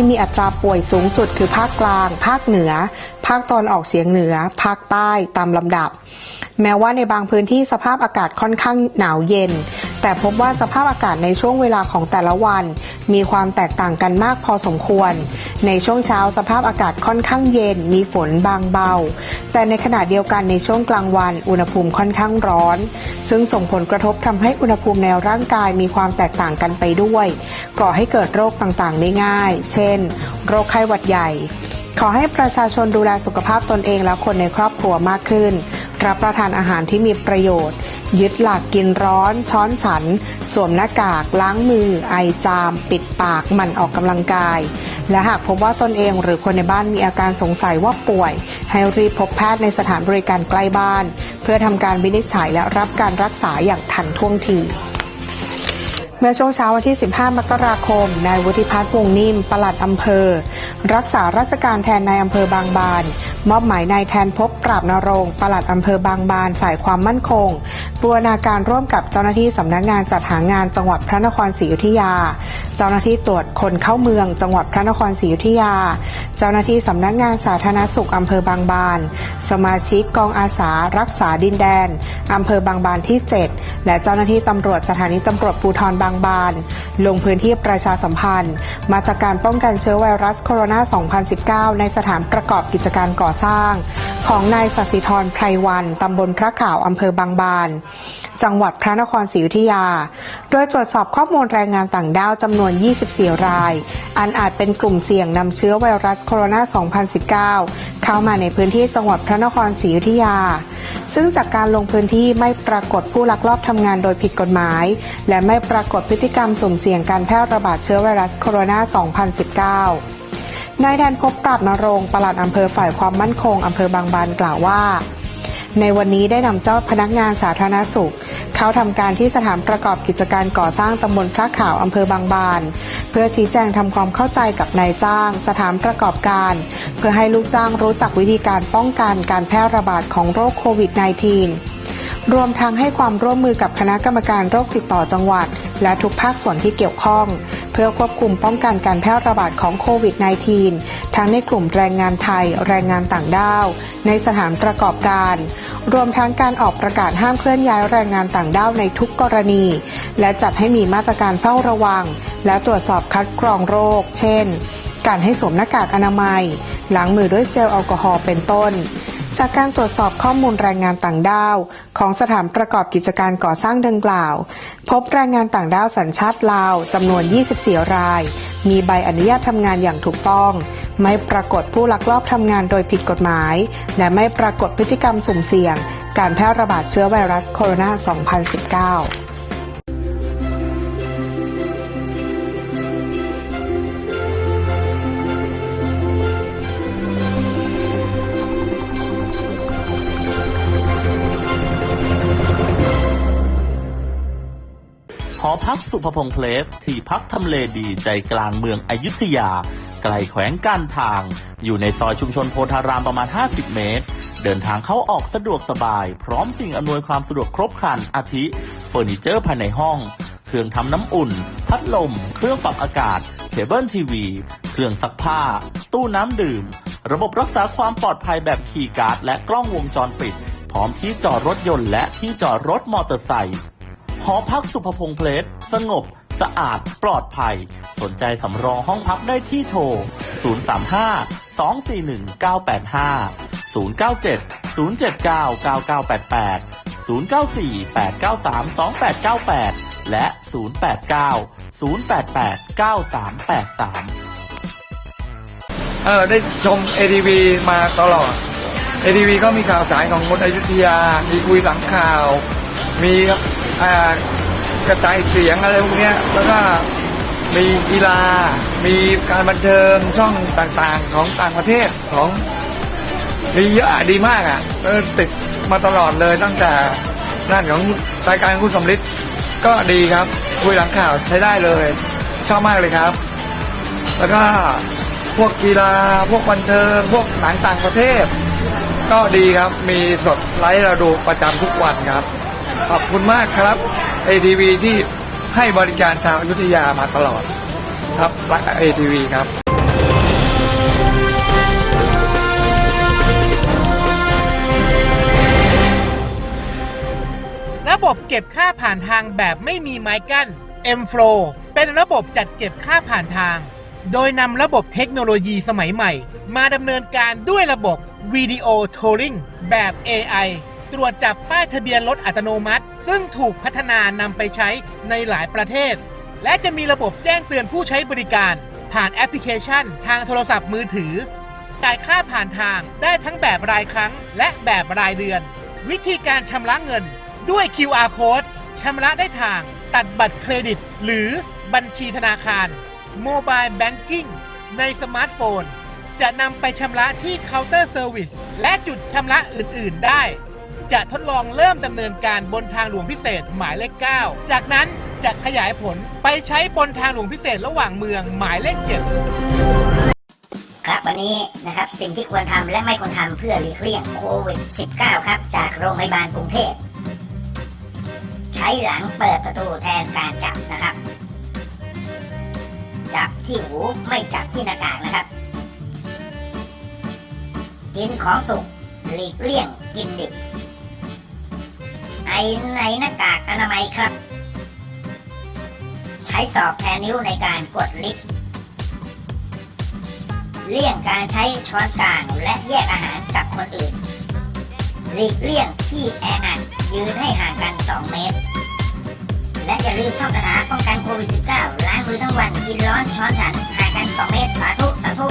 ที่มีอัตราป่วยสูงสุดคือภาคกลาง ภาคเหนือ ภาคตอนออกเสียงเหนือ ภาคใต้ตามลำดับ แม้ว่าในบางพื้นที่สภาพอากาศค่อนข้างหนาวเย็น แต่พบว่าสภาพอากาศในช่วงเวลาของแต่ละวัน มีความแตกต่างกันมากพอสมควร ในช่วงเช้าสภาพอากาศค่อนข้างเย็นมีฝนบางเบา แต่ในขณะเดียวกันในช่วงกลางวันอุณหภูมิค่อนข้างร้อน ซึ่งส่งผลกระทบทำให้อุณหภูมิในร่างกายมีความแตกต่างกันไปด้วย ก่อให้เกิดโรคต่างๆได้ง่าย เช่น โรคไข้หวัดใหญ่ ขอให้ประชาชนดูแลสุขภาพตนเองและคนในครอบครัวมากขึ้น รับประทานอาหารที่มีประโยชน์ ยึดหลักกินร้อนช้อนฉัน สวมหน้ากากล้างมือ ไอจาม ปิดปากหมั่นออกกำลังกาย และหากพบว่าตนเองหรือคนในบ้านมีอาการสงสัยว่าป่วย ให้รีบพบแพทย์ในสถานบริการใกล้บ้าน เพื่อทำการวินิจฉัยและรับการรักษาอย่างทันท่วงทีเมื่อช่วงเช้าวันที่ 15 มกราคม นายวุฒิพัฒน์วงนิ่ม ปลัดอำเภอ รักษาราชการแทนนายอำเภอบางบาน มอบหมายนายแทนพบปราบนรงปลัดอำเภอบางบานฝ่ายความมั่นคงบูรณาการร่วมกับเจ้าหน้าที่สำนักงานจัดหางานจังหวัดพระนครศรีอยุธยา เจ้าหน้าที่ตรวจคนเข้าเมือง จังหวัดพระนครศรีอยุธยา เจ้าหน้าที่สำนักงานสาธารณสุขอำเภอบางบาน สมาชิกกองอาสารักษาดินแดนอำเภอบางบานที่ 7 และเจ้าหน้าที่ตำรวจสถานีตำรวจภูธรบางบาน ลงพื้นที่ประชาสัมพันธ์ มาตรการป้องกันเชื้อไวรัสโคโรนา 2019 ในสถานประกอบกิจการก่อสร้าง ของนายสัสิธรไพรวันตำบลพระข่าวอำเภอบางบาน จังหวัดพระนครศรีอยุธยา โดยตรวจสอบข้อมูลแรงงานต่างด้าวจำนวน 24 ราย อันอาจเป็นกลุ่มเสี่ยงนำเชื้อไวรัสโคโรนา 2019 เข้ามาในพื้นที่จังหวัดพระนครศรีอยุธยา ซึ่งจากการลงพื้นที่ไม่ปรากฏผู้ลักลอบทำงานโดยผิดกฎหมาย และไม่ปรากฏพฤติกรรมสุ่มเสี่ยงการแพร่ระบาดเชื้อไวรัสโคโรนา 2019 นายแดนพบปราบนรงปลัดอำเภอฝ่ายความมั่นคงอำเภอบางบานกล่าวว่า ในวันนี้ได้นำเจ้าพนักงานสาธารณสุข เข้าทำการที่สถานประกอบกิจการก่อสร้างตำบลพระขาวอำเภอบางบาน เพื่อชี้แจงทำความเข้าใจกับนายจ้าง สถานประกอบการ เพื่อให้ลูกจ้างรู้จักวิธีการป้องกันการแพร่ระบาดของโรคโควิด -19 รวมทั้งให้ความร่วมมือกับคณะกรรมการโรคติดต่อจังหวัด และทุกภาคส่วนที่เกี่ยวข้อง พื่อควบคุมป้องกันการแพร่ระบาดของโควิด -19 ทั้งในกลุ่มแรงงานไทย แรงงานต่างด้าว ในสถานประกอบการ รวมทั้งการออกประกาศห้ามเคลื่อนย้ายแรงงานต่างด้าวในทุกกรณี และจัดให้มีมาตรการเฝ้าระวัง และตรวจสอบคัดกรองโรค เช่น การให้สวมหน้ากากอนามัย ล้างมือด้วยเจลแอลกอฮอล์เป็นต้น จากการตรวจสอบข้อมูลแรงงานต่างด้าว ของสถานประกอบกิจการก่อสร้างดังกล่าว พบแรงงานต่างด้าวสัญชาติลาวจำนวน 24 ราย มีใบอนุญาตทำงานอย่างถูกต้อง ไม่ปรากฏผู้ลักลอบทำงานโดยผิดกฎหมาย และไม่ปรากฏพฤติกรรมสุ่มเสี่ยง การแพร่ระบาดเชื้อไวรัสโคโรนา 2019 พักสุภพงษ์เพลส ที่พักทำเลดีใจกลางเมืองอยุธยา ไกลแขวงการทาง อยู่ในซอยชุมชนโพธารามประมาณ 50 เมตร เดินทางเข้าออกสะดวกสบาย พร้อมสิ่งอำนวยความสะดวกครบครันอาทิเฟอร์นิเจอร์ภายในห้อง เครื่องทำน้ำอุ่น พัดลม เครื่องปรับอากาศเคเบิลทีวี เครื่องซักผ้า ตู้น้ำดื่ม ระบบรักษาความปลอดภัยแบบคีย์การ์ดและกล้องวงจรปิด พร้อมที่จอดรถยนต์และที่จอดรถมอเตอร์ไซค์ หอพักสุภพงษ์เพลสสงบ สะอาด ปลอดภัย สนใจสำรองห้องพักได้ที่โทร 035 241 985 097 079 9988 094 893 2898 และ 089 088 9383 เออได้ชม ATV มาตลอด ATV ก็มีข่าวสารของคนอยุธยา มีคุยหลังข่าว มี กระจายเสียงอะไรพวกนี้แล้วก็มีกีฬา มีการบันเทิงช่องต่างๆ ของต่างประเทศของมีเยอะดีมากอะติดมาตลอดเลยตั้งแต่นั่นของรายการคุณสมฤทธิ์ก็ดีครับ คุยหลังข่าวใช้ได้เลย ชอบมากเลยครับ แล้วก็พวกกีฬาพวกบันเทิง พวกหนังต่างประเทศ ก็ดีครับมีสดไลฟ์เราดูประจำทุกวันครับ ขอบคุณมากครับเอทีวีที่ให้บริการทางอยุธยามาตลอด ครับรักเอทีวีครับระบบเก็บค่าผ่านทางแบบไม่มีไม้กั้น M-Flow เป็นระบบจัดเก็บค่าผ่านทาง โดยนำระบบเทคโนโลยีสมัยใหม่ มาดำเนินการด้วยระบบ Video t o l ริงแบบ AI ตรวจจับป้ายทะเบียนรถอัตโนมัติ ซึ่งถูกพัฒนานำไปใช้ในหลายประเทศ และจะมีระบบแจ้งเตือนผู้ใช้บริการ ผ่านแอปพลิเคชัน ทางโทรศัพท์มือถือ จ่ายค่าผ่านทางได้ทั้งแบบรายครั้ง และแบบรายเดือน วิธีการชำระเงิน ด้วย QR code ชำระได้ทาง ตัดบัตรเครดิต หรือบัญชีธนาคาร Mobile Banking ในสมาร์ทโฟน จะนำไปชำระที่เคาน์เตอร์เซอร์วิสและจุดชำระอื่น ๆ ได้ จะทดลองเริ่มดำเนินการบนทางหลวงพิเศษหมายเลข 9 จากนั้นจะขยายผลไปใช้บนทางหลวงพิเศษระหว่างเมืองหมายเลข 7ครับวันนี้นะครับสิ่งที่ควรทำและไม่ควรทำเพื่อหลีกเลี่ยงโควิด -19 ครับ จากโรงพยาบาลกรุงเทพ ใช้หลังเปิดประตูแทนการจับนะครับ จับที่หูไม่จับที่หน้ากากนะครับ กินของสุกหลีกเลี่ยงกินดิบ ในหน้ากากอนามัยครับ ใช้ศอกแทนนิ้วในการกดลิฟต์เลี่ยงการใช้ช้อนกลางและแยกอาหารกับคนอื่นหลีกเลี่ยงที่แออัดยืนให้ห่างกัน 2 เมตร และอย่าลืมท่องคาถาป้องกันโควิด -19 ล้างมือทั้งวันกินร้อนช้อนฉันห่างกัน 2 เมตรฝาธุสาธุ